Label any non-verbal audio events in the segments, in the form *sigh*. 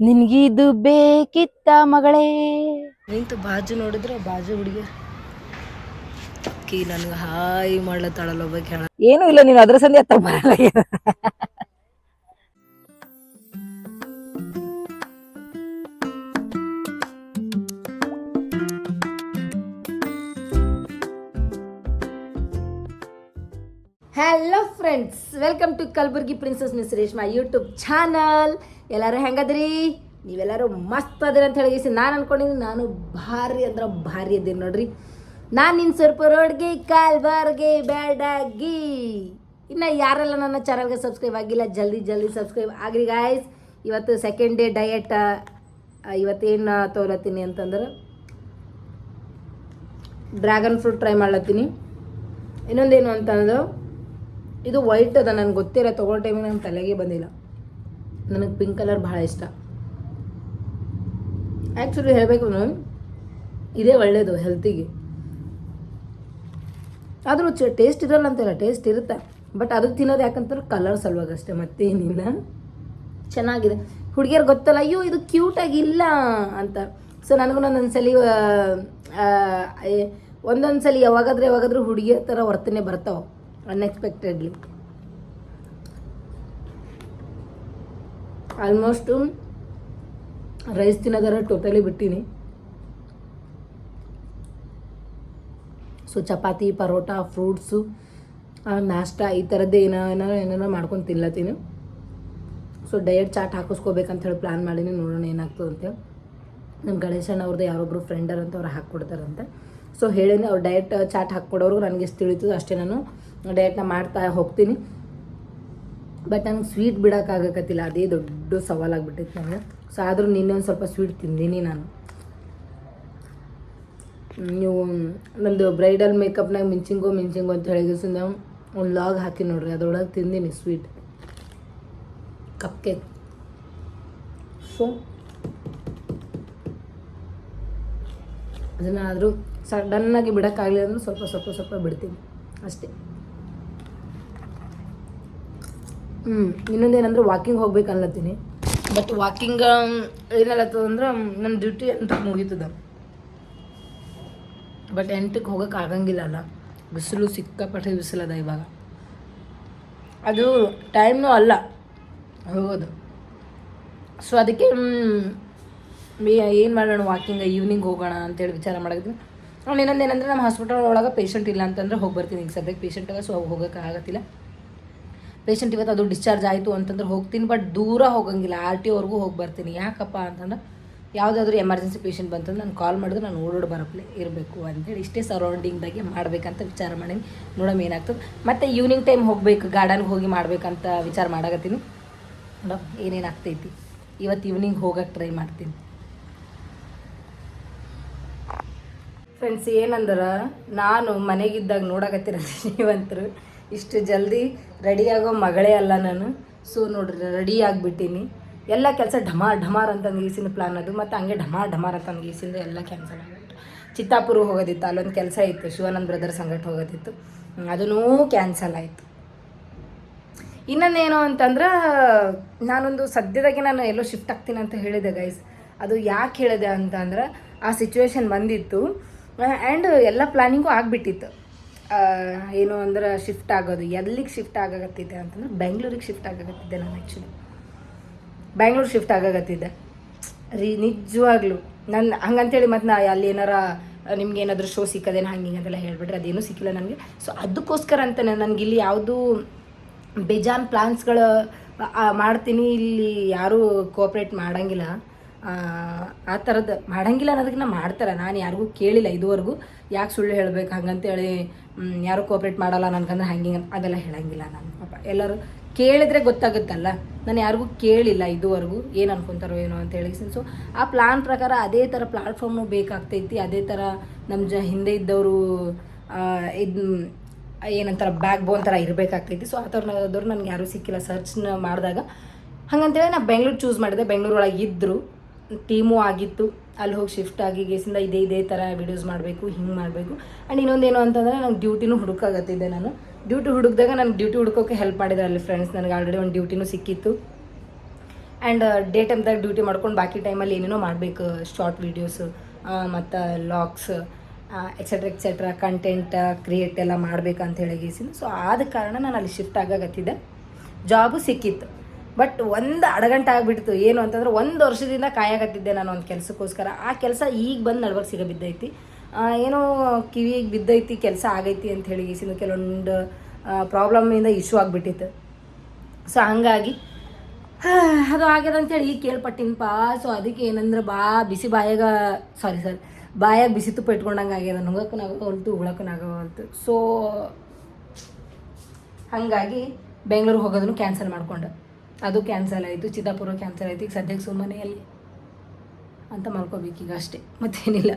ನಿನ್ಗಿದು ಬೇಕಿತ್ತ ಮಗಳೇ? ನಿಂತು ಬಾಜು ನೋಡಿದ್ರೆ ಬಾಜು ಹುಡುಗಿ. ಕಿ ನನ್ಗೆ ಹಾಯ್ ಮಾಡ್ಲತ್ತಾಳಲ್ಲ ಒಬ್ಬ ಹೇಳ. ಏನೂ ಇಲ್ಲ ನೀನು ಅದ್ರ ಸಂದಿ ಅತ್ತ ಬರಲ್ಲ hello friends welcome to Kalaburagi princess miss Reshma YouTube channel ಎಲ್ಲರೂ ಹೆಂಗದ್ರಿ? ನೀವೆಲ್ಲರೂ ಮಸ್ತ್ ಅದ್ರಿ ಅಂತ ಹೇಳಿ ನಾನು ಅನ್ಕೊಂಡಿದ್ದೀನಿ ನಾನು ಭಾರಿ ಅಂದ್ರೆ ಭಾರಿ ಇದ್ದೀನಿ ನೋಡ್ರಿ. ನಾನು ನಿನ್ನ ಸ್ವಲ್ಪ ರೋಡ್ಗೆ ಕಾಲ್ಬಾರ್ಗೆ ಬ್ಯಾಡಾಗಿ. ಇನ್ನು ಯಾರೆಲ್ಲ ನನ್ನ ಚಾನಲ್ಗೆ ಸಬ್ಸ್ಕ್ರೈಬ್ ಆಗಿಲ್ಲ, ಜಲ್ದಿ ಜಲ್ದಿ ಸಬ್ಸ್ಕ್ರೈಬ್ ಆಗ್ರಿ ಗಾಯ್ಸ್ ಇವತ್ತು ಸೆಕೆಂಡ್ ಡೇ ಡಯಟ್ ಇವತ್ತೇನು ತೋಲತ್ತೀನಿ ಅಂತಂದ್ರೆ ಡ್ರ್ಯಾಗನ್ ಫ್ರೂಟ್ ಟ್ರೈ ಮಾಡ್ಲತ್ತೀನಿ. ಇನ್ನೊಂದೇನು ಅಂತಂದ್ರೆ ಇದು ವೈಟ್ ಅದ ನನಗೆ ಗೊತ್ತಿಲ್ಲ ತೊಗೊಳ್ಳೋ ಟೈಮಿಗೆ ನನ್ನ ತಲೆಗೆ ಬಂದಿಲ್ಲ. ನನಗೆ ಪಿಂಕ್ ಕಲರ್ ಭಾಳ ಇಷ್ಟ. ಆ್ಯಕ್ಚುಲಿ ಹೇಳಬೇಕು ಇದೇ ಒಳ್ಳೆಯದು ಹೆಲ್ತಿಗೆ ಆದರೂ ಚ ಟೇಸ್ಟ್ ಇರಲ್ಲ ಅಂತಲ್ಲ ಟೇಸ್ಟ್ ಇರುತ್ತೆ. ಬಟ್ ಅದು ತಿನ್ನೋದು ಯಾಕಂತಂದ್ರೆ ಕಲರ್ ಸಲುವಾಗಿ ಅಷ್ಟೇ ಮತ್ತೇನಿಲ್ಲ. ಚೆನ್ನಾಗಿದೆ. ಹುಡುಗಿಯರು ಗೊತ್ತಲ್ಲ, ಅಯ್ಯೋ, ಇದು ಕ್ಯೂಟಾಗಿಲ್ಲ ಅಂತ. ಸೊ ನನಗೂ ಒಂದೊಂದ್ಸಲಿ ಒಂದೊಂದ್ಸಲಿ ಯಾವಾಗಾದ್ರೆ ಯಾವಾಗಾದ್ರೂ ಹುಡುಗಿಯ ಥರ ವರ್ತನೆ ಬರ್ತಾವೆ ಅನ್ಎಕ್ಸ್ಪೆಕ್ಟೆಡ್ಲಿ ಆಲ್ಮೋಸ್ಟು ರೈಸ್ ತಿನ್ನೋದಾರ ಟೋಟಲಿ ಬಿಟ್ಟೀನಿ. ಸೊ ಚಪಾತಿ, ಪರೋಟ ಫ್ರೂಟ್ಸು ನಾಷ್ಟ, ಈ ಥರದ್ದೇ ಏನೋ ಏನೋ ಏನೇನೋ ಮಾಡ್ಕೊಂಡು ತಿನ್ಲತ್ತೀನಿ. ಸೊ ಡಯಟ್ ಚಾಟ್ ಹಾಕಿಸ್ಕೋಬೇಕಂತ ಹೇಳಿ ಪ್ಲ್ಯಾನ್ ಮಾಡೀನಿ. ನೋಡೋಣ ಏನಾಗ್ತದೆ ಅಂತೇಳಿ ನಮ್ಮ ಗಣೇಶಣ್ಣ ಅವ್ರದ್ದು ಯಾರೊಬ್ಬರು ಫ್ರೆಂಡರ್ ಅಂತ ಅವ್ರು ಹಾಕ್ಕೊಡ್ತಾರಂತೆ. ಸೊ ಹೇಳಿನಿ, ಅವ್ರು ಡಯಟ್ ಚಾಟ್ ಹಾಕ್ಕೊಡೋರು ನನಗೆ ಎಷ್ಟು ಅಷ್ಟೇ ನಾನು ಡಯಟ್ನ ಮಾಡ್ತಾ ಹೋಗ್ತೀನಿ. ಬಟ್ ನನಗೆ ಸ್ವೀಟ್ ಬಿಡೋಕ್ಕಾಗಕತ್ತಿಲ್ಲ ಅದೇ ದೊಡ್ಡ ಸವಾಲಾಗ್ಬಿಟ್ಟಿತ್ತು ನನಗೆ ಸೊ ಆದರೂ ನಿನ್ನೆ ಒಂದು ಸ್ವಲ್ಪ ಸ್ವೀಟ್ ತಿಂದೀನಿ ನಾನು. ನೀವು, ನಂದು ಬ್ರೈಡಲ್ ಮೇಕಪ್ನಾಗ ಮಿಂಚಿಂಗೋ ಮಿಂಚಿಂಗೋ ಅಂತ ಹೇಳಿಗಿಸಿಂದ ಒಂದು ಲಾಗ್ ಹಾಕಿ ನೋಡ್ರಿ. ಅದರೊಳಗೆ ತಿಂದೀನಿ ಸ್ವೀಟ್ ಕಪ್ ಕೇಕ್ ಸೊ ಅದನ್ನಾದರೂ ಸಡನ್ನಾಗಿ ಬಿಡೋಕ್ಕಾಗಲಿಲ್ಲ ಅಂದ್ರೆ ಸ್ವಲ್ಪ ಸ್ವಲ್ಪ ಸ್ವಲ್ಪ ಬಿಡ್ತೀನಿ. ಅಷ್ಟೇ. ಹ್ಞೂ ಇನ್ನೊಂದೇನಂದ್ರೆ ವಾಕಿಂಗ್ ಹೋಗ್ಬೇಕು ಅನ್ಲತ್ತೀನಿ. ಬಟ್ ವಾಕಿಂಗ್ ಏನಲ್ಲತ್ತದಂದ್ರೆ ನನ್ನ ಡ್ಯೂಟಿ ಅಂತ ಮುಗೀತದ. ಬಟ್ ಎಂಟಕ್ಕೆ ಹೋಗೋಕೆ ಆಗಂಗಿಲ್ಲ ಅಲ್ಲ. ಬಿಸಿಲು ಸಿಕ್ಕಾಪಟ್ಟೆ ಬಿಸಿಲದ ಇವಾಗ. ಅದು ಟೈಮ್ನೂ ಅಲ್ಲ. ಹೋಗೋದು. ಸೊ ಅದಕ್ಕೆ ಏನು ಮಾಡೋಣ ವಾಕಿಂಗ್ ಈವ್ನಿಂಗ್ ಹೋಗೋಣ ಅಂತೇಳಿ ವಿಚಾರ ಮಾಡಿದ್ವಿ ಅವ್ನು ಇನ್ನೊಂದು ಏನಂದ್ರೆ ನಮ್ಮ ಹಾಸ್ಪಿಟಲ್ ಒಳಗೆ ಪೇಷಂಟ್ ಇಲ್ಲ ಅಂತಂದ್ರೆ ಹೋಗಿ ಬರ್ತೀನಿ ಈಗ ಸದ್ಯಕ್ಕೆ ಆಗ ಸೊ ಹೋಗೋಕೆ ಆಗತ್ತಿಲ್ಲ. ಪೇಷಂಟ್ ಇವತ್ತು ಅದು ಡಿಸ್ಚಾರ್ಜ್ ಆಯಿತು ಅಂತಂದ್ರೆ ಹೋಗ್ತೀನಿ ಬಟ್ ದೂರ ಹೋಗಂಗಿಲ್ಲ. ಆರ್ ಟಿ ಹೋಗಿ ಬರ್ತೀನಿ. ಯಾಕಪ್ಪ ಅಂತಂದ್ರೆ ಯಾವುದಾದ್ರೂ ಎಮರ್ಜೆನ್ಸಿ ಪೇಷಂಟ್ ಬಂತಂದ್ರೆ ನಾನು ಕಾಲ್ ಮಾಡಿದ್ರೆ ನಾನು ಓಡೋಡಿ ಬರಪ್ಲೆ ಇರಬೇಕು ಅಂತೇಳಿ ಇಷ್ಟೇ ಸರೌಂಡಿಂಗ್ದಾಗೆ ಮಾಡಬೇಕಂತ ವಿಚಾರ ಮಾಡೀನಿ. ನೋಡಮ್ ಏನಾಗ್ತದೆ. ಮತ್ತು ಈವ್ನಿಂಗ್ ಟೈಮ್ ಹೋಗಬೇಕು ಗಾರ್ಡನ್ಗೆ ಹೋಗಿ ಮಾಡಬೇಕಂತ ವಿಚಾರ ಮಾಡಾಕತ್ತೀನಿ. ನೋಡಮ್ ಏನೇನು ಆಗ್ತೈತಿ ಇವತ್ತು ಈವ್ನಿಂಗ್ ಹೋಗಕ್ಕೆ ಟ್ರೈ ಮಾಡ್ತೀನಿ. ಫ್ರೆಂಡ್ಸ್ ಏನಂದ್ರೆ ನಾನು ಮನೆಗಿದ್ದಾಗ ನೋಡಕತ್ತಿರ ನೀವಂತರು. ಇಷ್ಟು ಜಲ್ದಿ ರೆಡಿಯಾಗೋ ಮಗಳೇ ಅಲ್ಲ ನಾನು. ಸೊ ನೋಡ್ರಿ ರೆಡಿ ಆಗಿಬಿಟ್ಟೀನಿ. ಎಲ್ಲ ಕೆಲಸ ಢಮಾರ್ ಢಮಾರ್ ಅಂತ ಗೀಸಿನ ಪ್ಲಾನ್ ಅದು. ಮತ್ತು ಹಂಗೆ ಢಮಾರ್ ಢಮಾರ್ ಅಂತ ಗೀಸಿಂದ ಎಲ್ಲ ಕ್ಯಾನ್ಸಲ್ ಆಗಿಬಿಟ್ಟು. ಚಿತ್ತಾಪುರ ಹೋಗೋದಿತ್ತು, ಅಲ್ಲೊಂದು ಕೆಲಸ ಇತ್ತು. ಶಿವಾನಂದ್ ಬ್ರದರ್ ಸಂಗಟ ಹೋಗೋದಿತ್ತು. ಅದೂ ಕ್ಯಾನ್ಸಲ್ ಆಯಿತು. ಇನ್ನೊಂದೇನು ಅಂತಂದ್ರೆ, ನಾನೊಂದು ಸದ್ಯದಾಗೆ ನಾನು ಎಲ್ಲೋ ಶಿಫ್ಟ್ ಆಗ್ತೀನಿ ಅಂತ ಹೇಳಿದೆ ಗೈಸ್ ಅದು ಯಾಕೆ ಹೇಳಿದೆ ಅಂತಂದ್ರೆ, ಆ ಸಿಚುವೇಶನ್ ಬಂದಿತ್ತು. ಆ್ಯಂಡ್ ಎಲ್ಲ ಪ್ಲಾನಿಂಗು ಆಗಿಬಿಟ್ಟಿತ್ತು. ಏನು ಅಂದ್ರೆ ಶಿಫ್ಟ್ ಆಗೋದು. ಎಲ್ಲಿಗೆ ಶಿಫ್ಟ್ ಆಗಕತ್ತಿದ್ದೆ ಅಂತಂದ್ರೆ ಬೆಂಗಳೂರಿಗೆ ಶಿಫ್ಟ್ ಆಗಕತ್ತಿದ್ದೆ ನಾನು ಆ್ಯಕ್ಚುಲಿ ಬೆಂಗಳೂರು ಶಿಫ್ಟ್ ಆಗಕತ್ತಿದ್ದೆ ರೀ, ನಿಜವಾಗ್ಲೂ. ನನ್ನ ಹಂಗಂತೇಳಿ ಮತ್ತು ನಾ ಅಲ್ಲಿ ಏನಾರ, ನಿಮ್ಗೆ ಏನಾದರೂ ಶೋ ಸಿಕ್ಕದೇನು ಹಂಗೆ ಹಿಂಗೆ ಅಂತೆಲ್ಲ ಹೇಳ್ಬಿಟ್ರೆ ಅದೇನು ಸಿಕ್ಕಿಲ್ಲ ನನಗೆ. ಸೊ ಅದಕ್ಕೋಸ್ಕರ ಅಂತಾನೆ ನನಗೆ ಇಲ್ಲಿ ಯಾವುದು ಬೇಜಾನ್ ಪ್ಲಾನ್ಸ್ಗಳು ಮಾಡ್ತೀನಿ. ಇಲ್ಲಿ ಯಾರೂ ಕೋಆಪ್ರೇಟ್ ಮಾಡಂಗಿಲ್ಲ. ಆ, ಥರದ್ದು ಮಾಡಂಗಿಲ್ಲ ಅನ್ನೋದಕ್ಕಿಂತ ಮಾಡ್ತಾರೆ. ನಾನು ಯಾರಿಗೂ ಕೇಳಿಲ್ಲ ಇದುವರೆಗೂ. ಯಾಕೆ ಸುಳ್ಳು ಹೇಳ್ಬೇಕು ಹಂಗಂತೇಳಿ ಯಾರು ಕೋಪ್ರೇಟ್ ಮಾಡಲ್ಲ ನನಗಂದ್ರೆ ಹಂಗೆ ಅದೆಲ್ಲ ಹೇಳಂಗಿಲ್ಲ ನಾನು. ಪಾಪ ಎಲ್ಲರೂ ಕೇಳಿದ್ರೆ ಗೊತ್ತಾಗುತ್ತಲ್ಲ. ನಾನು ಯಾರಿಗೂ ಕೇಳಿಲ್ಲ ಇದುವರೆಗೂ ಏನು ಅನ್ಕೊಂತಾರೋ ಏನೋ ಅಂತ ಹೇಳಿ. ಸೊ ಆ ಪ್ಲಾನ್ ಪ್ರಕಾರ ಅದೇ ಥರ ಪ್ಲಾಟ್ಫಾರ್ಮ್ ಬೇಕಾಗ್ತೈತಿ. ಅದೇ ಥರ ನಮ್ಮ ಜ ಹಿಂದೆ ಇದ್ದವರು ಇದು ಏನಂತಾರ ಬ್ಯಾಕ್ ಬೋನ್ ಥರ ಇರಬೇಕಾಗ್ತೈತಿ. ಸೊ ಆ ಥರದವ್ರು ನನಗೆ ಯಾರೂ ಸಿಕ್ಕಿಲ್ಲ. ಸರ್ಚ್ನ ಮಾಡಿದಾಗ ಹಂಗಂತೇಳಿ ನಾನು ಬೆಂಗ್ಳೂರು ಚೂಸ್ ಮಾಡಿದೆ. ಬೆಂಗ್ಳೂರೊಳಗೆ ಇದ್ದರು ಟೀಮು ಆಗಿತ್ತು ಅಲ್ಲಿ ಹೋಗಿ ಶಿಫ್ಟ್ ಆಗಿ ಗೇಸಿಂದ ಇದೇ ಇದೇ ಥರ ವಿಡಿಯೋಸ್ ಮಾಡಬೇಕು, ಹಿಂಗೆ ಮಾಡಬೇಕು. ಆ್ಯಂಡ್ ಇನ್ನೊಂದೇನು ಅಂತಂದರೆ ನಂಗೆ ಡ್ಯೂಟಿನೂ ಹುಡುಕಾಗತ್ತಿದ್ದೆ ನಾನು. ಡ್ಯೂಟಿ ಹುಡುಕಿದಾಗ ನನಗೆ ಡ್ಯೂಟಿ ಹುಡುಕೋಕೆ ಹೆಲ್ಪ್ ಮಾಡಿದ್ರು ಅಲ್ಲಿ ಫ್ರೆಂಡ್ಸ್ ನನಗೆ ಆಲ್ರೆಡಿ ಒಂದು ಡ್ಯೂಟಿನೂ ಸಿಕ್ಕಿತ್ತು. ಆ್ಯಂಡ್ ಡೇ ಟೈಮ್ದಾಗ ಡ್ಯೂಟಿ ಮಾಡ್ಕೊಂಡು ಬಾಕಿ ಟೈಮಲ್ಲಿ ಏನೇನೋ ಮಾಡಬೇಕು ಶಾರ್ಟ್ ವೀಡಿಯೋಸು ಮತ್ತು vlogs etcetera etcetera content create ಎಲ್ಲ ಮಾಡ್ಬೇಕಂತ ಹೇಳಿ ಸೊ ಆದ ಕಾರಣ ನಾನು ಅಲ್ಲಿ ಶಿಫ್ಟ್ ಆಗಾಗತ್ತಿದ್ದೆ. ಜಾಬು ಸಿಕ್ಕಿತ್ತು. ಬಟ್ ಒಂದು ಅಡಗಂಟ ಆಗಿಬಿಡ್ತು. ಏನು ಅಂತಂದ್ರೆ ಒಂದು ವರ್ಷದಿಂದ ಕಾಯಾಗತ್ತಿದ್ದೆ ನಾನು ಒಂದು ಕೆಲಸಕ್ಕೋಸ್ಕರ. ಆ ಕೆಲಸ ಈಗ ಬಂದು ನಡ್ವರ್ಗೆ ಸಿಗ ಬಿದ್ದೈತಿ. ಏನೋ ಕಿವಿಗೆ ಬಿದ್ದೈತಿ, ಕೆಲಸ ಆಗೈತಿ ಅಂತ ಹೇಳಿ ಗೀಸಿಂದ ಕೆಲವೊಂದು ಪ್ರಾಬ್ಲಮಿಂದ ಇಶ್ಯೂ ಆಗಿಬಿಟ್ಟಿತ್ತು. ಸೊ ಹಂಗಾಗಿ ಅದು ಆಗ್ಯದ ಅಂತೇಳಿ ಈಗ ಕೇಳ್ಪಟ್ಟಿನಪ್ಪ ಸೊ ಅದಕ್ಕೆ ಏನಂದ್ರೆ ಬಾ, ಬಿಸಿ ಬಾಯಾಗ ಸಾರಿ ಸರ್ ಬಾಯಾಗ ಬಿಸಿ ತುಪ್ಪ ಇಟ್ಕೊಂಡಂಗೆ ಆಗ್ಯದ ನುಂಗಕ್ಕನಾಗೋ ಅಂತು ಸೊ ಹಾಗಾಗಿ ಬೆಂಗಳೂರು ಹೋಗೋದನ್ನು ಕ್ಯಾನ್ಸಲ್ ಮಾಡ್ಕೊಂಡೆ. ಅದು ಕ್ಯಾನ್ಸಲ್ ಆಯಿತು ಚಿದಾಪುರ ಕ್ಯಾನ್ಸಲ್ ಆಯಿತು. ಈಗ ಸದ್ಯಕ್ಕೆ ಸುಮ್ಮನೆ ಎಲ್ಲಿ ಅಂತ ಈಗ ಅಷ್ಟೇ ಮತ್ತೇನಿಲ್ಲ.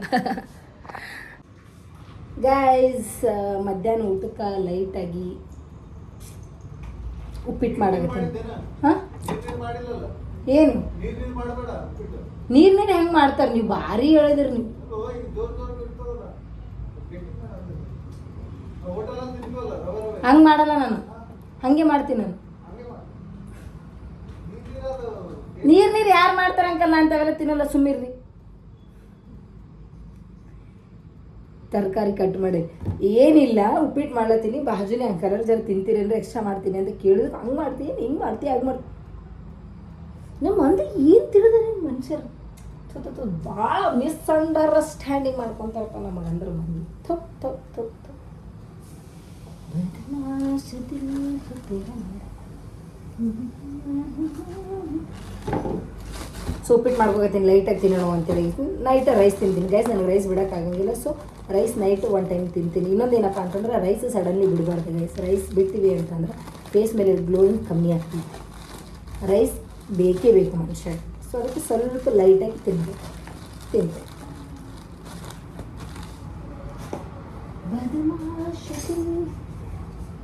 ಗಾಯ್ಸ್ ಮಧ್ಯಾಹ್ನ ಊಟಕ್ಕೆ ಲೈಟಾಗಿ ಉಪ್ಪಿಟ್ಟು ಮಾಡಾಕತ್ತೀನಿ. ಹಾಂ? ಏನು? ನೀರ್ ಮೇಲೆ ಹೆಂಗೆ ಮಾಡ್ತಾರೆ ನೀವು? ಭಾರಿ ಹೇಳಿದ್ರಿ ನೀವು. ಹಂಗೆ ಮಾಡಲ್ಲ ನಾನು. ಹಂಗೆ ಮಾಡ್ತೀನಿ ನಾನು. ನೀರ್ ನೀರು ಯಾರು ಮಾಡ್ತಾರೆ ಅಂಕಲ್ಲ ಅಂತವೆಲ್ಲ ತಿನ್ನಲ್ಲ ಸುಮ್ಮಿರ್ರಿ ತರಕಾರಿ ಕಟ್ ಮಾಡಿ. ಏನಿಲ್ಲ ಉಪ್ಪಿಟ್ಟು ಮಾಡ್ಲತ್ತೀನಿ. ಬಾಜುನೇ ಅಂಕಲ್ಲ ಜರ ತಿಂತೀರಿ ಅಂದ್ರೆ ಎಕ್ಸ್ಟ್ರಾ ಮಾಡ್ತೀನಿ ಅಂತ ಕೇಳಿದ್ರು ಹಂಗೆ ಮಾಡ್ತೀನಿ ಹಿಂಗೆ ಮಾಡ್ತೀನಿ ಹಾಗೆ ಮಾಡ್ತೀನಿ ನಮ್ಮ ಮಂದಿ ಏನು ತಿಳಿದಾರೆ ಮನುಷ್ಯರು? ಭಾಳ ಮಿಸ್ಅಂಡರ್ಸ್ಟ್ಯಾಂಡಿಂಗ್ ಮಾಡ್ಕೊತಾರಪ್ಪ ನಮ್ಮ ಗಂಡ್ರ ಮಂದಿ. ಥಪ್ ಥಪ್ ಥಪ್ ಥಪ್. ಸೊ ಉಪ್ಪಿಟ್ಟು ಮಾಡ್ಕೋತೀನಿ ಲೈಟಾಗಿ ತಿನ್ನೋಣ ಅಂತೇಳಿ. ನೈಟ್ ರೈಸ್ ತಿಂತೀನಿ. ಗೈಸ್ ನನಗೆ rice ಬಿಡೋಕ್ಕಾಗಂಗಿಲ್ಲ so rice night one time ತಿಂತೀನಿ. ಇನ್ನೊಂದೇನಪ್ಪ ಅಂತಂದ್ರೆ ರೈಸ್ ಸಡನ್ಲಿ ಬಿಡಬಾರ್ದು ಗೈಸ್ ರೈಸ್ ಬಿಡ್ತೀವಿ ಅಂತಂದ್ರೆ ಫೇಸ್ ಮೇಲೆ ಗ್ಲೋಯಿಂಗ್ ಕಮ್ಮಿ ಆಗ್ತೀವಿ ರೈಸ್ ಬೇಕೇ ಬೇಕು ಮನುಷ್ಯ. ಸೊ ಅದಕ್ಕೆ ಸ್ವಲ್ಪ ಲೈಟಾಗಿ ತಿನ್ಬೇಕು. ತಿಂತೆ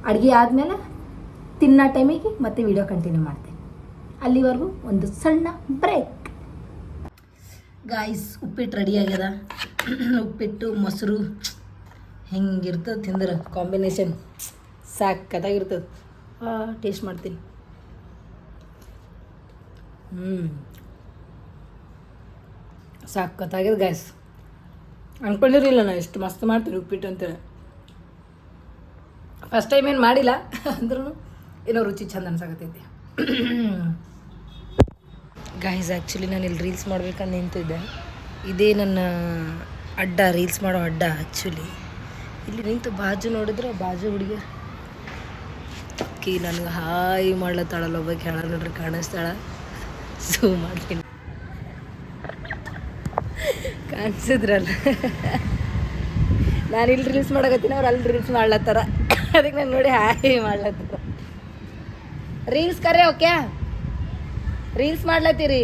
ಅಡುಗೆ ಆದಮೇಲೆ? ತಿನ್ನೋ ಟೈಮಿಗೆ ಮತ್ತೆ ವಿಡಿಯೋ ಕಂಟಿನ್ಯೂ ಮಾಡ್ತೀನಿ. ಅಲ್ಲಿವರೆಗೂ ಒಂದು ಸಣ್ಣ ಬ್ರೇಕ್ ಗಾಯ್ಸ್ ಉಪ್ಪಿಟ್ಟು ರೆಡಿ ಆಗ್ಯದ. *clears throat* ಉಪ್ಪಿಟ್ಟು, ಮೊಸರು, ಹೆಂಗಿರ್ತದೆ ತಿಂದ್ರೆ ಕಾಂಬಿನೇಷನ್ ಸಾಕತ್ತಾಗಿರ್ತದೆ ಟೇಸ್ಟ್ ಮಾಡ್ತೀನಿ. ಹ್ಞೂ ಸಾಕತ್ತಾಗ್ಯದ ಗಾಯ್ಸ್ ಅಂದ್ಕೊಂಡಿರಲಿಲ್ಲ ನಾನು ಎಷ್ಟು ಮಸ್ತ್ ಮಾಡ್ತೀನಿ ಉಪ್ಪಿಟ್ಟು ಅಂತೇಳಿ. ಫಸ್ಟ್ ಟೈಮ್ ಏನು ಮಾಡಿಲ್ಲ *laughs* ಅಂದ್ರೂ ಏನೋ ರುಚಿ ಚಂದ ಅನ್ಸಾಕತ್ತೈತಿ ಗಾಯ್ಸ್ ಆ್ಯಕ್ಚುಲಿ ನಾನು ಇಲ್ಲಿ ರೀಲ್ಸ್ ಮಾಡ್ಬೇಕಂತ ನಿಂತಿದ್ದೆ. ಇದೇ ನನ್ನ ಅಡ್ಡ ರೀಲ್ಸ್ ಮಾಡೋ ಅಡ್ಡ ಆ್ಯಕ್ಚುಲಿ ಇಲ್ಲಿ ನಿಂತು ಬಾಜು ನೋಡಿದ್ರೆ ಬಾಜು ಹುಡುಗಿ. ಕಿ, ನನಗೆ ಹಾಯ್ ಮಾಡ್ಲತ್ತಾಳಲ್ಲ ಒಬ್ಬ ಕೇಳ ನೋಡ್ರಿ ಕಾಣಿಸ್ತಾಳ. ಸೂ ಮಾಡ್ತೀನಿ. ಕಾಣಿಸಿದ್ರಲ್ಲ. ನಾನು ಇಲ್ಲಿ ರೀಲ್ಸ್ ಮಾಡಕತ್ತೀನಿ, ಅವ್ರು ಅಲ್ಲಿ ರೀಲ್ಸ್ ಮಾಡ್ಲತ್ತಾರ. ಅದಕ್ಕೆ ನಾನು ನೋಡಿ ಹಾಯ್ ಮಾಡ್ಲತ್ತಾರ. ರೀಲ್ಸ್ ಕರೆ ಓಕೆ ರೀಲ್ಸ್ ಮಾಡ್ಲತ್ತೀರಿ.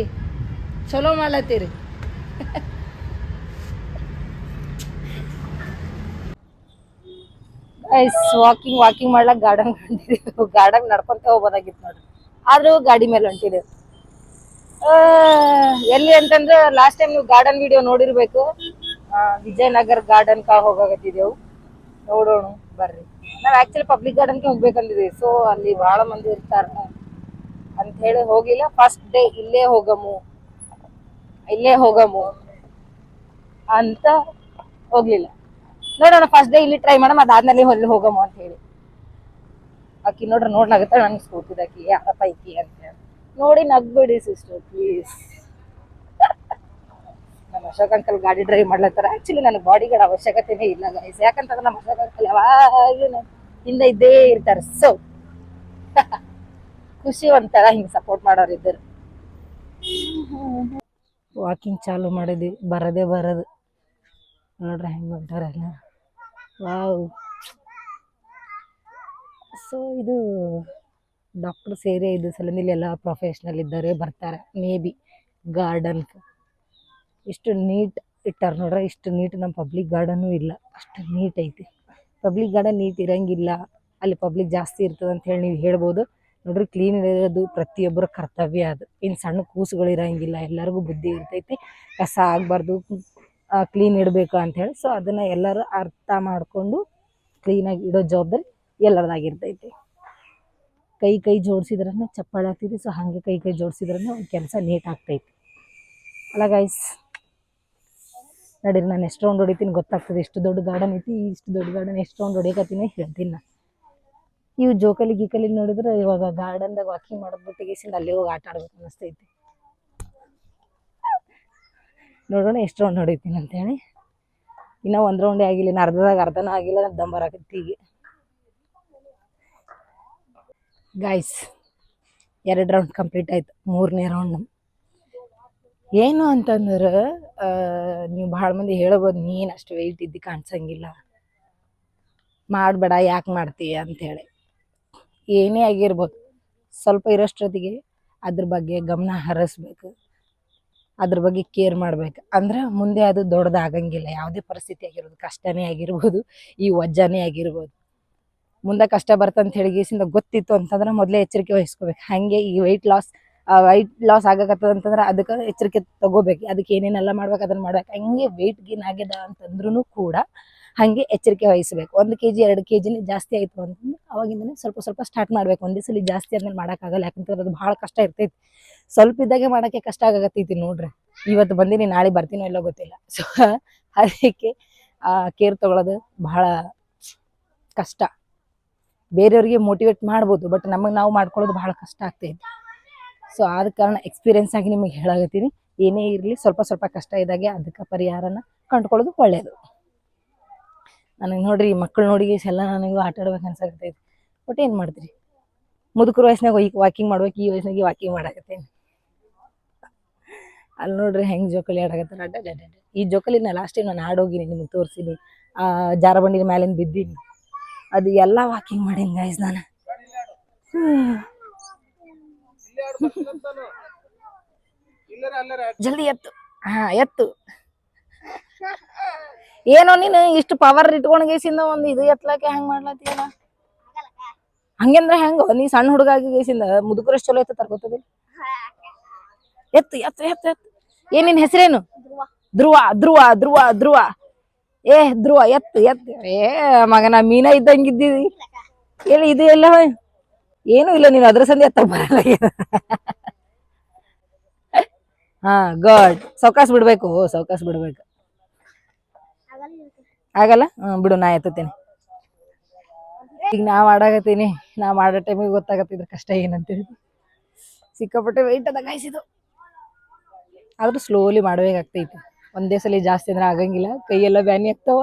ಚಲೋ ಮಾಡ್ಲತ್ತೀರಿ. ವಾಕಿಂಗ್ ವಾಕಿಂಗ್ ಮಾಡ್ಲಾಕ ಗಾರ್ಡನ್ ಗಾರ್ಡನ್ ನಡ್ಕೊಂತ ಹೋಗ್ಬೋದಾಗಿತ್ತು ನೋಡ್ರಿ. ಆದ್ರೂ ಗಾಡಿ ಮೇಲೆ ಹೊಂಟಿದ್ದೇವೆ. ಆ, ಎಲ್ಲಿ ಅಂತಂದ್ರೆ ಲಾಸ್ಟ್ ಟೈಮ್ ನೀವು ಗಾರ್ಡನ್ ವಿಡಿಯೋ ನೋಡಿರ್ಬೇಕು. ವಿಜಯನಗರ್ ಗಾರ್ಡನ್ ಕಾ ಹೋಗಾಕತ್ತಿದ್ದೆವು. ನೋಡೋಣ, ಬರ್ರಿ. ನಾವ್ ಆಕ್ಚುಲಿ ಪಬ್ಲಿಕ್ ಗಾರ್ಡನ್ಗೆ ಹೋಗ್ಬೇಕಂದಿದ್ವಿ. ಸೊ ಅಲ್ಲಿ ಬಹಳ ಮಂದಿ ಇರ್ತಾರ. ಅಂತ ಹೇಳಿ ಹೋಗಿಲ್ಲ. ಫಸ್ಟ್ ಡೇ ಇಲ್ಲೇ ಹೋಗಮು. ಇಲ್ಲೇ ಹೋಗಮು. ಅಂತ ಹೋಗ್ಲಿಲ್ಲ. ನೋಡೋಣ ಫಸ್ಟ್ ಡೇ ಇಲ್ಲಿ ಟ್ರೈ ಮಾಡಮ್ ಅದಾದ್ಮೇಲೆ ಅಲ್ಲಿ ಹೋಗಮು ಅಂತ ಹೇಳಿ. ಆಕಿ ನೋಡ್ರಿ ನೋಡ್ಲಾಗತ್ತ ನನ್ಗೆ ಸ್ಕೂಟಿದಾಕಿ ಯಾರಪ್ಪ ಐತಿ ಅಂತ ನೋಡಿ ನಗ್ಬೇಡಿ ಸಿಸ್ಟರ್ ಪ್ಲೀಸ್ ನಮ್ಮ ಅಶೋಕ್ ಅಂಕಲ್ ಗಾಡಿ ಡ್ರೈವ್ ಮಾಡ್ಲತ್ತಾರ. ಆಕ್ಚುಲಿ ನನಗೆ ಬಾಡಿ ಗಾರ್ಡ್ ಅವಶ್ಯಕತೆನೇ ಇಲ್ಲ ಗೈಸ್ ಯಾಕಂತಂದ್ರೆ ನಮ್ಮ ಅಶೋಕ್ ಅಂಕಲ್ ಯಾವಾಗಲೂ ಹಿಂದೆ ಇದ್ದೇ ಇರ್ತಾರೆ. ಸೊ *laughs* ಖುಷಿ ಒಂಥರ ಹಿಂಗೆ ಸಪೋರ್ಟ್ ಮಾಡೋರು ಇದ್ದರು. ವಾಕಿಂಗ್ ಚಾಲು ಮಾಡಿದ್ವಿ. ಬರದೇ ಬರೋದು. ನೋಡ್ರಿ ಹೆಂಗೆ ಹೊಂಟಾರಲ್ಲ. ವಾವ್ ಸೊ ಇದು ಡಾಕ್ಟರ್ ಸೇರಿ ಇದು ಸಲಂದಿಲ್ಲಿ ಎಲ್ಲ ಪ್ರೊಫೆಷ್ನಲ್ ಇದ್ದಾರೆ, ಬರ್ತಾರೆ. ಮೇ ಬಿ ಗಾರ್ಡನ್ ಇಷ್ಟು ನೀಟ್ ಇಟ್ಟಾರ ನೋಡ್ರಿ ಇಷ್ಟು ನೀಟ್ ನಮ್ಮ ಪಬ್ಲಿಕ್ ಗಾರ್ಡನ್ನು ಇಲ್ಲ. ಅಷ್ಟು ನೀಟ್ ಐತಿ. ಪಬ್ಲಿಕ್ ಗಾರ್ಡನ್ ನೀಟ್ ಇರಂಗಿಲ್ಲ. ಅಲ್ಲಿ ಪಬ್ಲಿಕ್ ಜಾಸ್ತಿ ಇರ್ತದೆ ಅಂತ ಹೇಳಿ ನೀವು ಹೇಳ್ಬೋದು. ನೋಡ್ರಿ ಕ್ಲೀನ್ ಇರೋದು ಪ್ರತಿಯೊಬ್ಬರ ಕರ್ತವ್ಯ ಅದು. ಇನ್ನು ಸಣ್ಣ ಕೂಸುಗಳು ಇರಂಗಿಲ್ಲ. ಎಲ್ಲರಿಗೂ ಬುದ್ಧಿ ಇರ್ತೈತಿ. ಕಸ ಆಗಬಾರ್ದು. ಕ್ಲೀನ್ ಇಡಬೇಕು ಹೇಳಿ. ಸೊ ಅದನ್ನು ಎಲ್ಲರೂ ಅರ್ಥ ಮಾಡಿಕೊಂಡು ಕ್ಲೀನಾಗಿ ಇಡೋ ಜವಾಬ್ದಾರಿ ಎಲ್ಲರದಾಗಿರ್ತೈತಿ. ಕೈ ಕೈ ಜೋಡಿಸಿದ್ರೂ ಚಪ್ಪಾಳೆ ಆಗ್ತೈತಿ ಸೊ ಹಾಗೆ ಕೈ ಕೈ ಜೋಡಿಸಿದ್ರೂ ಕೆಲಸ ನೀಟ್ ಆಗ್ತೈತಿ. ಅಲ್ಲ ಗೈಸ್ ನಡೀರಿ, ನಾನು ಎಷ್ಟು ರೌಂಡ್ ಹೊಡಿತೀನಿ, ಗೊತ್ತಾಗ್ತದೆ ಎಷ್ಟು ದೊಡ್ಡ ಗಾರ್ಡನ್ ಐತಿ, ಇಷ್ಟು ದೊಡ್ಡ ಗಾರ್ಡನ್ ಎಷ್ಟು ರೌಂಡ್ ಹೊಡಿಯಕತ್ತೀನಿ ಹೇಳ್ತೀನಿ ನಾ ಇವು ಜೋಕಲಿ ಗೀಕಲಿ ನೋಡಿದ್ರೆ ಇವಾಗ ಗಾರ್ಡನ್ದಾಗ ವಾಕಿಂಗ್ ಮಾಡೋದು ಬಿಟ್ಟಿಗೆಸಿಂದ ಅಲ್ಲಿ ಹೋಗಿ ಆಟ ಆಡ್ಬೇಕು ಅನಿಸ್ತೈತಿ. ನೋಡೋಣ ಎಷ್ಟು ರೌಂಡ್ ಹೊಡಿತೀನಿ ಅಂತೇಳಿ ಇನ್ನೂ ಒಂದು ರೌಂಡೇ ಆಗಿಲ್ಲ, ಇನ್ನು ಅರ್ಧದಾಗ ಅರ್ಧನೂ ಆಗಿಲ್ಲ ನಾನು ಬರಾಕತ್ತಿ ಈಗ. ಗಾಯ್ಸ್ ಎರಡು ರೌಂಡ್ ಕಂಪ್ಲೀಟ್ ಆಯ್ತು, ಮೂರನೇ ರೌಂಡ್ ಏನು ಅಂತಂದ್ರೆ ನೀವು ಭಾಳ ಮಂದಿ ಹೇಳ್ಬೋದು, ನೀನು ಅಷ್ಟು ವೆಯ್ಟ್ ಇದ್ದು ಕಾಣಿಸಂಗಿಲ್ಲ. ಮಾಡಬೇಡ, ಯಾಕೆ ಮಾಡ್ತೀಯ? ಅಂಥೇಳಿ ಏನೇ ಆಗಿರ್ಬೋದು, ಸ್ವಲ್ಪ ಇರೋಷ್ಟೊತ್ತಿಗೆ ಅದ್ರ ಬಗ್ಗೆ ಗಮನ ಹರಿಸ್ಬೇಕು. ಅದ್ರ ಬಗ್ಗೆ ಕೇರ್ ಮಾಡ್ಬೇಕು. ಅಂದ್ರೆ ಮುಂದೆ ಅದು ದೊಡ್ಡದಾಗಂಗಿಲ್ಲ. ಯಾವುದೇ ಪರಿಸ್ಥಿತಿ ಆಗಿರ್ಬೋದು, ಕಷ್ಟನೇ ಆಗಿರ್ಬೋದು, ಈ ವಜ್ಜಾನೇ ಆಗಿರ್ಬೋದು. ಮುಂದೆ ಕಷ್ಟ ಬರ್ತಂತ ಹೇಳಿಗಿಸಿಂದ ಗೊತ್ತಿತ್ತು ಅಂತಂದ್ರೆ ಮೊದಲೇ ಎಚ್ಚರಿಕೆ ವಹಿಸ್ಕೋಬೇಕು. ಹಾಗೆ ಈ ವೆಯ್ಟ್ ಲಾಸ್ ವೈಟ್ ಲಾಸ್ ಆಗಕತ್ತದ ಅಂತಂದ್ರ ಅದಕ್ಕೆ ಎಚ್ಚರಿಕೆ ತಗೋಬೇಕು. ಅದಕ್ಕೆ ಏನೇನೆಲ್ಲ ಮಾಡ್ಬೇಕು, ಅದನ್ನ ಮಾಡ್ಬೇಕು. ಹಂಗೆ ವೆಯ್ಟ್ ಗೇನ್ ಆಗ್ಯದ ಅಂತಂದ್ರೂ ಕೂಡ ಹಾಗೆ ಎಚ್ಚರಿಕೆ ವಹಿಸ್ಬೇಕು. ಒಂದು ಕೆ ಜಿ ಎರಡು ಕೆ ಜಿನೇ ಜಾಸ್ತಿ ಆಯಿತು ಅಂತಂದ್ರೆ ಅವಾಗಿಂದನೇ ಸ್ವಲ್ಪ ಸ್ವಲ್ಪ ಸ್ಟಾರ್ಟ್ ಮಾಡ್ಬೇಕು. ಒಂದೇ ಸಲ ಜಾಸ್ತಿ ಆದ್ಮೇಲೆ ಮಾಡೋಕ್ಕಾಗಲ್ಲ ಯಾಕಂತಂದ್ರೆ ಅದು ಭಾಳ ಕಷ್ಟ ಇರ್ತೈತಿ. ಸ್ವಲ್ಪ ಇದ್ದಾಗೆ ಮಾಡೋಕ್ಕೆ ಕಷ್ಟ ಆಗಕತ್ತೈತಿ ನೋಡ್ರಿ. ಇವತ್ತು ಬಂದಿನಿ, ನಾಳೆ ಬರ್ತೀನೋ ಇಲ್ಲೋ ಗೊತ್ತಿಲ್ಲ. ಸೊ ಅದಕ್ಕೆ ಕೇರ್ ತಗೊಳ್ಳೋದು ಬಹಳ ಕಷ್ಟ. ಬೇರೆಯವ್ರಿಗೆ ಮೋಟಿವೇಟ್ ಮಾಡ್ಬೋದು ಬಟ್ ನಮಗೆ ನಾವು ಮಾಡ್ಕೊಳ್ಳೋದು ಬಹಳ ಕಷ್ಟ ಆಗ್ತೈತಿ. ಸೊ ಆದ ಕಾರಣ ಎಕ್ಸ್ಪೀರಿಯನ್ಸ್ ಆಗಿ ನಿಮಗೆ ಹೇಳಾಗತ್ತೀನಿ ಏನೇ ಇರಲಿ ಸ್ವಲ್ಪ ಸ್ವಲ್ಪ ಕಷ್ಟ ಇದ್ದಾಗೆ ಅದಕ್ಕೆ ಪರಿಹಾರನ ಕಂಡುಕೊಳ್ಳೋದು ಒಳ್ಳೆಯದು ನನಗೆ ನೋಡ್ರಿ ಮಕ್ಕಳು ನೋಡಿ ಎಲ್ಲ ನನಗೂ ಆಟ ಆಡ್ಬೇಕು ಅನ್ಸಾಕತ್ತೈತಿ. ಬಟ್ ಏನು ಮಾಡ್ತೀರಿ? ಮುದುಕರ ವಯಸ್ಸಿನಾಗ ವಾಕಿಂಗ್ ಮಾಡ್ಬೇಕು, ಈ ವಯಸ್ಸಿನಾಗ ವಾಕಿಂಗ್ ಮಾಡಾಕತ್ತೇನೆ. ಅಲ್ಲಿ ನೋಡ್ರಿ ಹೆಂಗೆ ಜೋಕಾಲಿ ಆಡಾಕತ್ತಾರ. ಅಡ್ಡ. ಈ ಜೋಕಾಲಿನ ಲಾಸ್ಟ್ ಟೈಮ್ ನಾನು ಆಡೋಗಿನಿ ನಿಮಗೆ ತೋರಿಸಿನಿ. ಆ ಜಾರಬಂಡಿ ಮ್ಯಾಲಿಂದ ಬಿದ್ದೀನಿ. ಅದು ಎಲ್ಲ ವಾಕಿಂಗ್ ಮಾಡೀನಿ ಗೈಸ್ ನಾನು. ಜಲ್ದಿ ಎತ್ತು. ಹಾ ಎತ್ತು. ಏನೋ ನೀನು ಇಷ್ಟು ಪವರ್ ಇಟ್ಕೊಂಡ್ ಗೇಸಿಂದ ಒಂದು ಇದು ಎತ್ತಲಾಕೆ ಹೆಂಗ್ ಮಾಡ್ಲತ್ತೀಯಲ್ಲ ಹಂಗಂದ್ರೆ ಹೆಂಗ ನೀ ಸಣ್ಣ ಹುಡುಗ ಆಗಿ ಗೇಸಿಂದ ಮುದುಕರಷ್ಟು ಚಲೋ ಎತ್ತ ತರ್ಕೋತದೆ ಎತ್ತು ಎತ್ತು ಎತ್ತು ಎತ್ತು. ಏನಿನ್ ನಿನ್ ಹೆಸರೇನು? ಧ್ರುವ. ಧ್ರುವ ಧ್ರುವ ಧ್ರುವ ಏ ಧ್ರುವ ಎತ್ತು ಎತ್ತು. ಏ ಮಗನ ಮೀನ ಇದ್ದಂಗಿದ್ದೀವಿ ಎಲ್ಲಿ ಇದು ಎಲ್ಲ ಏನು ಇಲ್ಲ, ನೀನು ಅದ್ರ ಸಂದಿ ಎತ್ತ ಬರಲ್ಲ ಹಾ, ಗಾಡ್. ಸೌಕಾಸ್ ಬಿಡ್ಬೇಕು ಸೌಕಾಸ್ ಬಿಡ್ಬೇಕು. ಆಗಲ್ಲ? ಹ್ಮ್, ಬಿಡು, ನಾ ಎತ್ತುತ್ತೇನೆ. ಈಗ ನಾ ಮಾಡಾಕತ್ತೀನಿ ನಾ ಮಾಡೋ ಟೈಮಿಗೆ ಗೊತ್ತಾಗತ್ತಿದ್ರ ಕಷ್ಟ ಏನಂತೇಳಿ ಸಿಕ್ಕಾಪಟ್ಟೆ ವೆಯ್ಟ್ ಅದ ಕಾಯಿಸಿದು ಆದ್ರೂ ಸ್ಲೋಲಿ ಮಾಡ್ಬೇಕಾಗ್ತೈತಿ ಒಂದೇ ಸಲ ಜಾಸ್ತಿ ಅಂದ್ರೆ ಆಗಂಗಿಲ್ಲ. ಕೈಯೆಲ್ಲ ಬ್ಯಾನಿ ಆಗ್ತಾವ.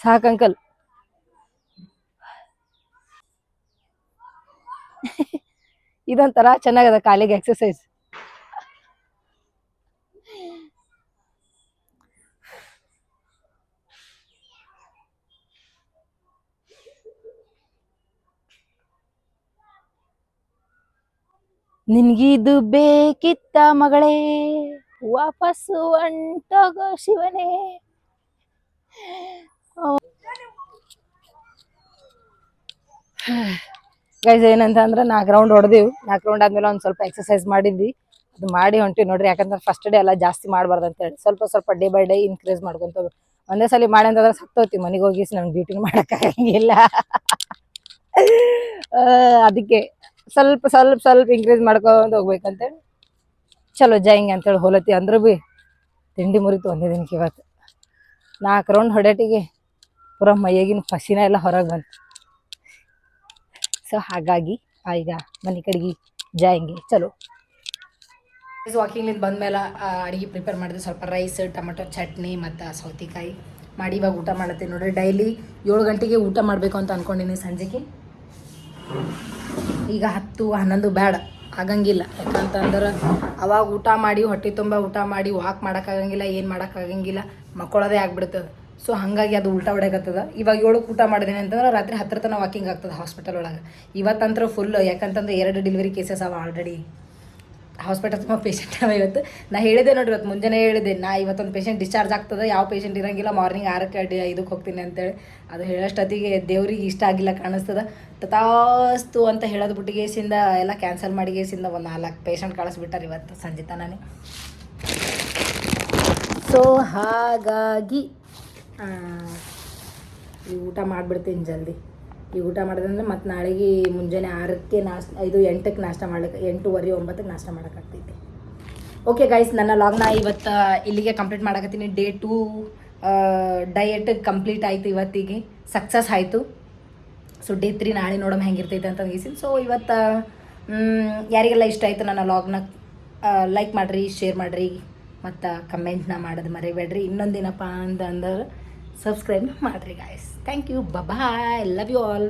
ಸಾಕ್ ಅಂಕಲ್. ಇದೊಂಥರ ಚೆನ್ನಾಗದ ಕಾಲಿಗೆ ಎಕ್ಸಸೈಸ್ ನಿನ್ಗಿದು ಬೇಕಿತ್ತ ಮಗಳೇ ವಾಪಸ್ಸು ಅಂಟೋಗೋ ಶಿವನೇ. *sighs* ಗೈಸ್ ಏನಂತ ಅಂದ್ರೆ ನಾಲ್ಕು ರೌಂಡ್ ಹೊಡೆದಿವಿ. ನಾಲ್ಕು ರೌಂಡ್ ಆದ್ಮೇಲೆ ಒಂದು ಸ್ವಲ್ಪ ಎಕ್ಸಸೈಸ್ ಮಾಡಿದ್ವಿ. ಅದು ಮಾಡಿ ಹೊಂಟಿವಿ ನೋಡ್ರಿ ಯಾಕಂದ್ರೆ ಫಸ್ಟ್ ಡೇ ಎಲ್ಲ ಜಾಸ್ತಿ ಮಾಡಬಾರ್ದು ಅಂತ ಹೇಳಿ. ಸ್ವಲ್ಪ ಸ್ವಲ್ಪ ಡೇ ಬೈ ಡೇ ಇನ್ಕ್ರೀಸ್ ಮಾಡ್ಕೊಂತ ಒಂದೇ ಸಲ ಮಾಡಿ ಅಂತಂದ್ರೆ ಸತ್ತೋತಿ ಮನೆಗೆ ಹೋಗಿ ನಮ್ಗೆ ಡ್ಯೂಟಿ ಮಾಡೋಕ್ಕಾಗಂಗಿಲ್ಲ *laughs* ಆ, ಅದಕ್ಕೆ ಸ್ವಲ್ಪ ಸ್ವಲ್ಪ ಸ್ವಲ್ಪ ಇನ್ಕ್ರೀಸ್ ಮಾಡ್ಕೊಂಡು ಹೋಗ್ಬೇಕಂತೇಳಿ ಚಲೋ ಜೈಂಗ್ ಅಂತೇಳಿ ಹೋಲತಿ ಅಂದ್ರೂ ಭೀ ತಿಂಡಿ ಮುರಿತು ಒಂದೇ ದಿನಕ್ಕೆ ಇವತ್ತು. ನಾಲ್ಕು ರೌಂಡ್ ಹೊಡೆಟಿಗೆ ಪೂರ ಮೈಯಾಗಿನ ಪಸಿನ ಎಲ್ಲ ಹೊರಗೆ ಬಂತು. ಸೊ ಹಾಗಾಗಿ ಈಗ ಮನೆ ಕಡೆಗೆ ಜಾಯಂಗೆ ಚಲೋ. ವಾಕಿಂಗ್ಲಿಂದ ಬಂದ್ಮೇಲೆ ಅಡುಗೆ ಪ್ರಿಪೇರ್ ಮಾಡಿದೆ ಸ್ವಲ್ಪ ರೈಸ್ ಟೊಮೆಟೊ, ಚಟ್ನಿ ಮತ್ತು ಸೌತೆಕಾಯಿ. ಮಾಡಿ ಇವಾಗ ಊಟ ಮಾಡತ್ತೀನಿ ನೋಡ್ರಿ. ಡೈಲಿ ಏಳು ಗಂಟೆಗೆ ಊಟ ಮಾಡಬೇಕು ಅಂತ ಅಂದ್ಕೊಂಡಿನಿ ಸಂಜೆಗೆ. ಈಗ ಹತ್ತು, ಹನ್ನೊಂದು ಬೇಡ ಆಗಂಗಿಲ್ಲ. ಯಾಕಂತಂದ್ರೆ ಅವಾಗ ಊಟ ಮಾಡಿ, ಹೊಟ್ಟೆ ತುಂಬ ಊಟ ಮಾಡಿ ವಾಕ್ ಮಾಡೋಕ್ಕಾಗಂಗಿಲ್ಲ ಏನು ಮಾಡೋಕ್ಕಾಗಂಗಿಲ್ಲ ಮಕ್ಕಳದೇ ಆಗ್ಬಿಡ್ತದೆ. ಸೊ ಹಾಗಾಗಿ ಅದು ಉಲ್ಟಾ ಹೊಡೆಯಕತ್ತದ. ಇವಾಗ ಏಳಕ್ಕೆ ಊಟ ಮಾಡಿದೇನೆ ಅಂತಂದ್ರೆ ರಾತ್ರಿ ಹತ್ತಿರ ತನಕ ವಾಕಿಂಗ್ ಆಗ್ತದೆ ಹಾಸ್ಪಿಟಲ್ ಒಳಗೆ. ಇವತ್ತಂತ್ರ ಫುಲ್ ಯಾಕಂತಂದ್ರೆ ಎರಡು ಡೆಲಿವರಿ ಕೇಸಸ್ ಅವ ಆಲ್ರೆಡಿ ಹಾಸ್ಪಿಟಲ್ ತುಂಬ ಪೇಷಂಟ್ ಅವ ಇವತ್ತು. ನಾ ಹೇಳಿದೆ ನೋಡಿ ಇವತ್ತು, ಮುಂಜಾನೆ ಹೇಳಿದೆ, ನಾ ಇವತ್ತೊಂದು ಪೇಷಂಟ್ ಡಿಸ್ಚಾರ್ಜ್ ಆಗ್ತದೆ, ಯಾವ ಪೇಷಂಟ್ ಇರಂಗಿಲ್ಲ ಮಾರ್ನಿಂಗ್ ಆರಕ್ಕೆ ಅಡ್ಡಿ ಇದಕ್ಕೆ ಹೋಗ್ತೀನಿ ಅಂತೇಳಿ. ಅದು ಹೇಳೋಷ್ಟೊತ್ತಿಗೆ ದೇವ್ರಿಗೆ ಇಷ್ಟ ಆಗಿಲ್ಲ ಕಾಣಿಸ್ತದ. ತಥಾಸ್ತು ಅಂತ ಹೇಳೋದು ಬಿಟ್ಟಿಗೇಸಿಂದ ಎಲ್ಲ ಕ್ಯಾನ್ಸಲ್ ಮಾಡಿಗೇಸಿಂದ ಒಂದು ನಾಲ್ಕು ಪೇಷಂಟ್ ಕಳಿಸ್ಬಿಟ್ಟಾರೆ ಇವತ್ತು ಸಂಜೆ ತನೇ ಸೊ ಹಾಗಾಗಿ ಈ ಊಟ ಮಾಡಿಬಿಡ್ತೀನಿ ಜಲ್ದಿ. ಈ ಊಟ ಮಾಡಿದ್ರೆ ಮತ್ತು ನಾಳೆಗೆ ಮುಂಜಾನೆ ಆರಕ್ಕೆ ನಾಷ್ಟ ಐದು ಎಂಟಕ್ಕೆ ನಾಷ್ಟ ಮಾಡ್ಲಿಕ್ಕೆ ಎಂಟೂವರೆ, ಒಂಬತ್ತಕ್ಕೆ ನಾಷ್ಟ ಮಾಡೋಕ್ಕಾಗ್ತೈತಿ. ಓಕೆ ಗೈಸ್ ನನ್ನ ಲಾಗ್ನ ಇವತ್ತು ಇಲ್ಲಿಗೆ ಕಂಪ್ಲೀಟ್ ಮಾಡಕತ್ತೀನಿ. ಡೇ ಟೂ ಡಯಟ್ ಕಂಪ್ಲೀಟ್ ಆಯಿತು ಇವತ್ತಿಗೆ. ಸಕ್ಸಸ್ ಆಯಿತು. ಸೊ ಡೇ ತ್ರೀ ನಾಳೆ ನೋಡೋಣ ಹೆಂಗಿರ್ತೈತೆ ಅಂತ ಗೀಸಿನ್. ಸೊ ಇವತ್ತು ಯಾರಿಗೆಲ್ಲ ಇಷ್ಟ ಆಯಿತು ನನ್ನ ಲಾಗ್ನ ಲೈಕ್ ಮಾಡಿರಿ ಶೇರ್ ಮಾಡಿರಿ, ಮತ್ತು ಕಮೆಂಟ್ನ ಮಾಡೋದು ಮರಿಬೇಡ್ರಿ. ಇನ್ನೊಂದು ಏನಪ್ಪ ಅಂದ್ರೆ ಸಬ್ಸ್ಕ್ರೈಬ್ ಮಾಡಿರಿ guys thank you bye love you all